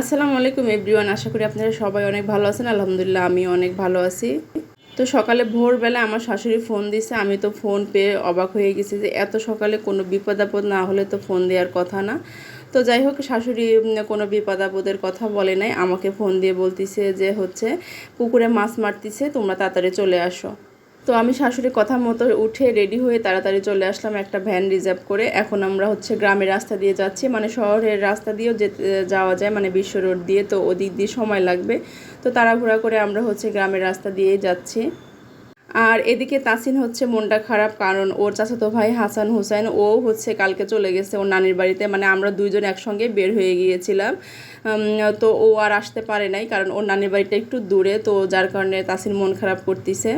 আসসালামু আলাইকুম এভরিওয়ান, আশা করি আপনারা সবাই অনেক ভালো আছেন। আলহামদুলিল্লাহ আমি অনেক ভালো আছি। তো সকালে ভোরবেলা আমার শাশুড়ি ফোন দিছে, আমি তো ফোন পেয়ে অবাক হয়ে গেছি যে এত সকালে কোনো বিপদ আপদ না হলে তো ফোন দেওয়ার কথা না। তো যাই হোক, শাশুড়ি কোনো বিপদ আপদের কথা বলে নাই। আমাকে ফোন দিয়ে বলতিছে যে হচ্ছে, পুকুরে মাছ মারতিছে, তোমরা তাড়াতাড়ি চলে আসো। তো আমি শাশুড়ির কথা মতো উঠে রেডি হয়ে তাড়াতাড়ি চলে আসলাম একটা ভ্যান রিজার্ভ করে। এখন আমরা হচ্ছে গ্রামের রাস্তা দিয়ে যাচ্ছি। মানে শহরের রাস্তা দিয়েও যেতে, যাওয়া যায় মানে বিশ্ব রোড দিয়ে। তো ওদিক দিয়ে সময় লাগবে। তো তাড়াহুড়া করে আমরা হচ্ছে গ্রামের রাস্তা দিয়েই যাচ্ছি। আর এদিকে তাসিন হচ্ছে মনটা খারাপ, কারণ ওর চাচাতো ভাই হাসান হুসাইন, ও হচ্ছে কালকে চলে গেছে ওর নানির বাড়িতে। মানে আমরা দুইজন একসঙ্গে বের হয়ে গিয়েছিলাম। তো ও আর আসতে পারে নাই, কারণ ওর নানির বাড়িটা একটু দূরে। তো যার কারণে তাসিন মন খারাপ করতেছে।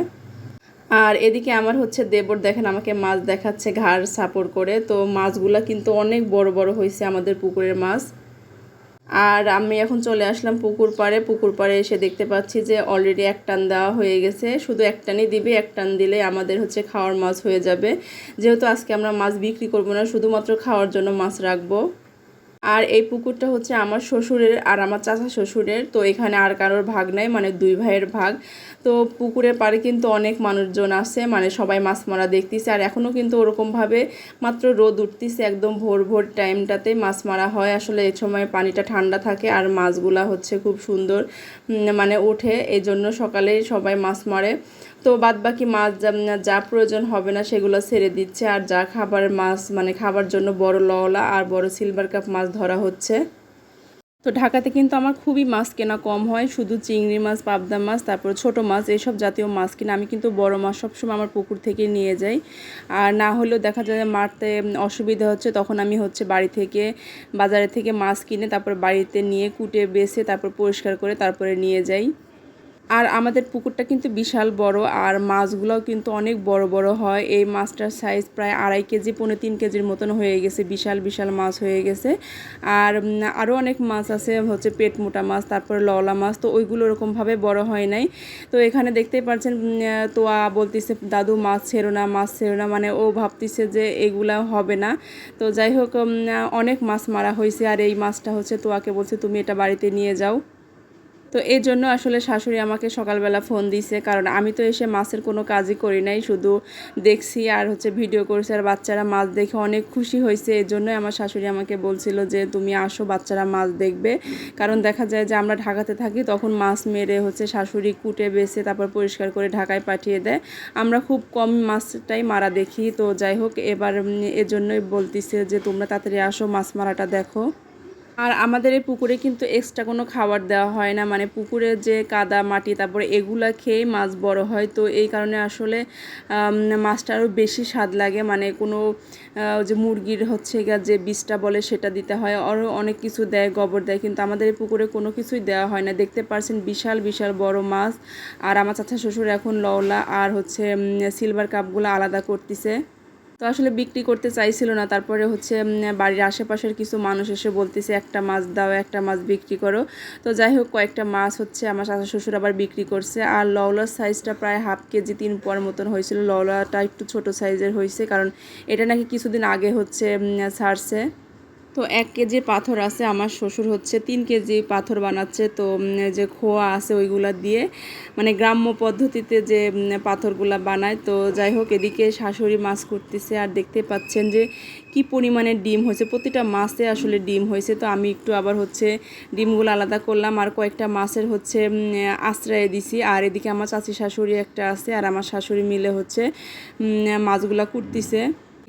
আর এদিকে আমার হচ্ছে দেবর দেখেন আমাকে মাছ দেখাচ্ছে, ঘাড় সাপোর্ট করে। তো মাছগুলা কিন্তু অনেক বড় বড় হয়েছে আমাদের পুকুরের মাছ। আর আমি এখন চলে আসলাম পুকুর পাড়ে। পুকুর পাড়ে এসে দেখতে পাচ্ছি যে অলরেডি এক টান দেওয়া হয়ে গেছে। শুধু এক টানই দিবে, এক টান দিলে আমাদের হচ্ছে খাওয়ার মাছ হয়ে যাবে। যেহেতু আজকে আমরা মাছ বিক্রি করব না, শুধুমাত্র খাওয়ার জন্য মাছ রাখব। আর এই পুকুরটা হচ্ছে আমার শ্বশুরের আর আমার চাচা শ্বশুরের। তো এখানে আর কারোর ভাগ নাই মানে দুই ভাইয়ের ভাগ। তো পুকুরের পাড়ে কিন্তু অনেক মানুষজন আছে মানে সবাই মাছ মারা দেখতেছে। আর এখনও কিন্তু ওরকমভাবে মাত্র রোদ উঠতেছে একদম ভোর ভোর টাইমটাতে মাছ মারা হয়। আসলে এ সময় পানিটা ঠান্ডা থাকে আর মাছগুলা হচ্ছে খুব সুন্দর মানে ওঠে। এই জন্য সকালে সবাই মাছ মারে। তো বাদ বাকি মাছ যা- প্রয়োজন হবে না সেগুলো ছেড়ে দিচ্ছে। আর যা খাবার মাছ মানে খাবার জন্য বড় লওলা আর বড় সিলভার কাপ মাছ ধরা হচ্ছে। তো ঢাকাতে কিন্তু আমার খুবই মাছ কেনা কম হয়। শুধু চিংড়ি মাছ, পাবদা মাছ, তারপর ছোট মাছ এইসব জাতীয় মাছ কিনা আমি কিন্তু বড় মাছ সবসময় আমার পুকুর থেকে নিয়ে যাই। আর না হলেও দেখা যায় মারতে অসুবিধা হচ্ছে, তখন আমি হচ্ছে বাড়ি থেকে, বাজারে থেকে মাছ কিনে তারপর বাড়িতে নিয়ে কুটে, বেছে, তারপর পরিষ্কার করে তারপরে নিয়ে যাই। আর আমাদের পুকুরটা কিন্তু বিশাল বড়, আর মাছগুলোও কিন্তু অনেক বড় বড় হয়। এই মাছটার সাইজ প্রায় আড়াই কেজি, পৌনে তিন কেজির মতন হয়ে গেছে, বিশাল বিশাল মাছ হয়ে গেছে। আর আরও অনেক মাছ আছে, হচ্ছে পেট মোটা মাছ, তারপরে লওলা মাছ, তো ওইগুলো ওরকমভাবে বড় হয় নাই। তো এখানে দেখতেই পাচ্ছেন তোয়া বলতেছে, দাদু, মাছ ছেড়ো না, মাছ ছেড়ো না। মানে ও ভাবতেছে যে এগুলা হবে না। তো যাই হোক অনেক মাছ মারা হয়েছে আর এই মাছটা হচ্ছে তোয়াকে বলছে, তুমি এটা বাড়িতে নিয়ে যাও। তো এই জন্য আসলে শাশুড়ি আমাকে সকালবেলা ফোন দিছে। কারণ আমি তো এসে মাছের কোনো কাজই করি নাই, শুধু দেখছি আর হচ্ছে ভিডিও করছি। আর বাচ্চারা মাছ দেখে অনেক খুশি হয়েছে। এই জন্যই আমার শাশুড়ি আমাকে বলছিল যে, তুমি আসো, বাচ্চারা মাছ দেখবে। কারণ দেখা যায় যে, আমরা ঢাকাতে থাকি, তখন মাছ মেরে হচ্ছে শাশুড়ি কুটে, বেছে, তারপর পরিষ্কার করে ঢাকায় পাঠিয়ে দেয়। আমরা খুব কম মাছটাই মারা দেখি। তো যাই হোক, এবার এজন্যই বলতিছে যে, তোমরা তাড়াতাড়ি আসো, মাছ মারাটা দেখো। আর আমাদের এই পুকুরে কিন্তু এক্সট্রা কোনো খাবার দেওয়া হয় না। মানে পুকুরে যে কাদা মাটি, তারপরে এগুলা খেয়েই মাছ বড় হয়। তো এই কারণে আসলে মাছটা আরও বেশি স্বাদ লাগে। মানে কোনো যে মুরগির হচ্ছে যে বিষটা বলে সেটা দিতে হয়। আরও অনেক কিছু দেয়, গোবর দেয়। কিন্তু আমাদের এই পুকুরে কোনো কিছুই দেওয়া হয় না। দেখতে পারছেন বিশাল বিশাল বড় মাছ। আর আমার চাচা শ্বশুর এখন লওলা। আর হচ্ছে সিলভার কাপগুলো আলাদা করতেছে। তো আসলে বিক্রি করতে চাইছিল না। তারপরে হচ্ছে বাড়ির আশেপাশের কিছু মানুষ এসে বলতেছে, একটা মাছ দাও, একটা মাছ বিক্রি করো। তো যাই হোক, কয়েকটা মাছ হচ্ছে আমার শাশা শ্বশুর আবার বিক্রি করছে। আর লওলার সাইজটা প্রায় হাফ কেজি, তিন পর মতন হয়েছিল। লওলাটা একটু ছোট সাইজের হয়েছে, কারণ এটা নাকি কিছুদিন আগে হচ্ছে ছাড়ছে। তো এক কেজি পাথর আছে, আমার শ্বশুর হচ্ছে তিন কেজি পাথর বানাচ্ছে। তো যে খোয়া আছে ওইগুলা দিয়ে মানে গ্রাম্য পদ্ধতিতে যে পাথরগুলা বানায়। তো যাই হোক, এদিকে শাশুড়ি মাছ করতেছে আর দেখতে পাচ্ছেন যে কি পরিমাণে ডিম হয়েছে। প্রতিটা মাছে আসলে ডিম হয়েছে। তো আমি একটু আবার হচ্ছে ডিমগুলো আলাদা করলাম। আর কয়েকটা মাছের হচ্ছে আশ্রয় দিছি। আর এদিকে আমার চাচি শাশুড়ি একটা আছে। আর আমার শাশুড়ি মিলে হচ্ছে মাছগুলা কুটতিছে।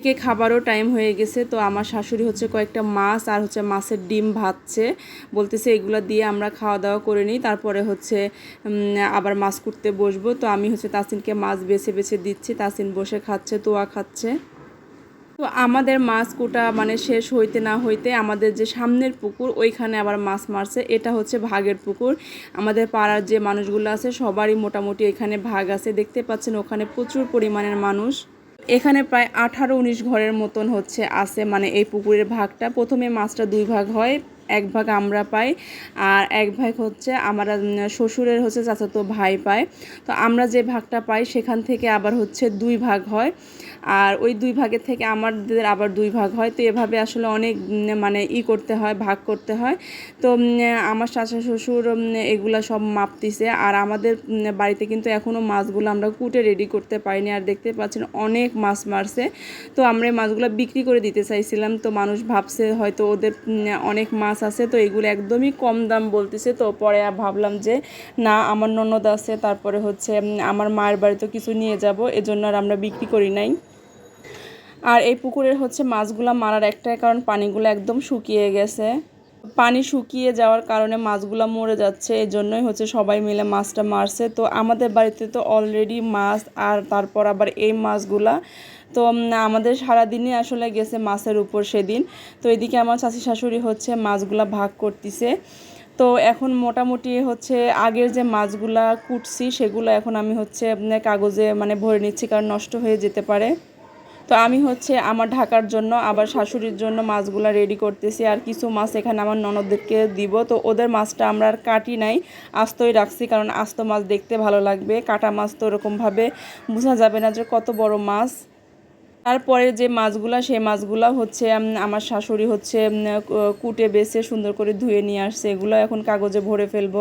কে খাবারও টাইম হয়ে গেছে। তো আমার শাশুড়ি হচ্ছে কয়েকটা মাছ আর হচ্ছে মাছের ডিম ভাজছে। বলতেছে এগুলো দিয়ে আমরা খাওয়া দাওয়া করে নিই। তারপরে হচ্ছে আবার মাছ কুটতে বসবো। তো আমি হচ্ছে তাসিনকে মাছ বেছে বেছে দিচ্ছি। তাসিন বসে খাচ্ছে, তোয়া খাচ্ছে। তো আমাদের মাছ কোটা মানে শেষ হইতে না হইতে আমাদের যে সামনের পুকুর, ওইখানে আবার মাছ মারছে। এটা হচ্ছে ভাগের পুকুর। আমাদের পাড়ার যে মানুষগুলো আছে, সবারই মোটামুটি এখানে ভাগ আছে। দেখতে পাচ্ছেন ওখানে প্রচুর পরিমাণের মানুষ। এখানে প্রায় আঠারো উনিশ ঘরের মতন হচ্ছে, আছে মানে এই পুকুরের ভাগটা। প্রথমে মাছটা দুই ভাগ হয়, এক ভাগ আমরা পাই, আর এক ভাগ হচ্ছে আমরা শ্বশুরের হচ্ছে চাচাতো ভাই পায়। তো আমরা যে ভাগটা পাই, সেখান থেকে আবার হচ্ছে দুই ভাগ হয়। আর ওই দুই ভাগের থেকে আমাদের আবার দুই ভাগ হয়। তো এভাবে আসলে অনেক মানে ই করতে হয়, ভাগ করতে হয়। তো আমার চাচা শ্বশুর এগুলা সব মাপতিছে। আর আমাদের বাড়িতে কিন্তু এখনও মাছগুলো আমরা কুটে রেডি করতে পারিনি। আর দেখতে পাচ্ছেন অনেক মাছ মারছে। তো আমরা এই মাছগুলো বিক্রি করে দিতে চাইছিলাম। তো মানুষ ভাবছে হয়তো ওদের অনেক মাছ আছে। তো এগুলো একদমই কম দাম বলতেছে। তো পরে ভাবলাম যে, না, আমার ননদ আছে। তারপরে হচ্ছে আমার মায়ের বাড়িতে কিছু নিয়ে যাব। এজন্য আর আমরা বিক্রি করি নাই। আর এই পুকুরের হচ্ছে মাছগুলো মারার একটাই কারণ, পানিগুলো একদম শুকিয়ে গেছে। পানি শুকিয়ে যাওয়ার কারণে মাছগুলো মরে যাচ্ছে এই জন্যই হচ্ছে সবাই মিলে মাছটা মারছে। তো আমাদের বাড়িতে তো অলরেডি মাছ, আর তারপর আবার এই মাছগুলা। তো আমাদের সারাদিনই আসলে গেছে মাছের উপর সেদিন। তো এদিকে আমার চাচি শাশুড়ি হচ্ছে মাছগুলা ভাগ করতেছে। তো এখন মোটামুটি হচ্ছে আগের যে মাছগুলা কুটছি, সেগুলো এখন আমি হচ্ছে কাগজে মানে ভরে নিচ্ছি, কারণ নষ্ট হয়ে যেতে পারে। তো আমি হচ্ছে আমার ঢাকার জন্য, আবার শাশুড়ির জন্য মাছগুলো রেডি করতেছি। আর কিছু মাছ এখানে আমার ননদদেরকে দিব। তো ওদের মাছটা আমরা আর কাটি নাই, আস্তই রাখছি, কারণ আস্ত মাছ দেখতে ভালো লাগবে। কাটা মাছ তো ওরকমভাবে বোঝা যাবে না যে কত বড় মাছ। তারপরে যে মাছগুলা সেই মাছগুলা হচ্ছে আমার শাশুড়ি হচ্ছে কুটে বেছে সুন্দর করে ধুয়ে নিয়ে আসছে। এগুলো এখন কাগজে ভরে ফেলব।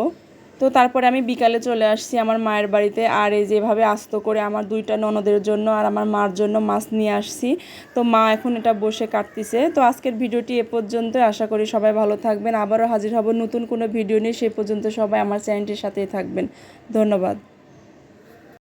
তো তারপরে আমি বিকালে চলে আসছি আমার মায়ের বাড়িতে আর এই যেভাবে আস্ত করে আমার দুইটা ননদের জন্য আর আমার মার জন্য মাছ নিয়ে আসছি। তো মা এখন এটা বসে কাটতিছে। তো আজকের ভিডিওটি এ পর্যন্ত আশা করি সবাই ভালো থাকবেন। আবারও হাজির হব নতুন কোনো ভিডিও নিয়ে। সে পর্যন্ত সবাই আমার চ্যানেলটির সাথেই থাকবেন। ধন্যবাদ।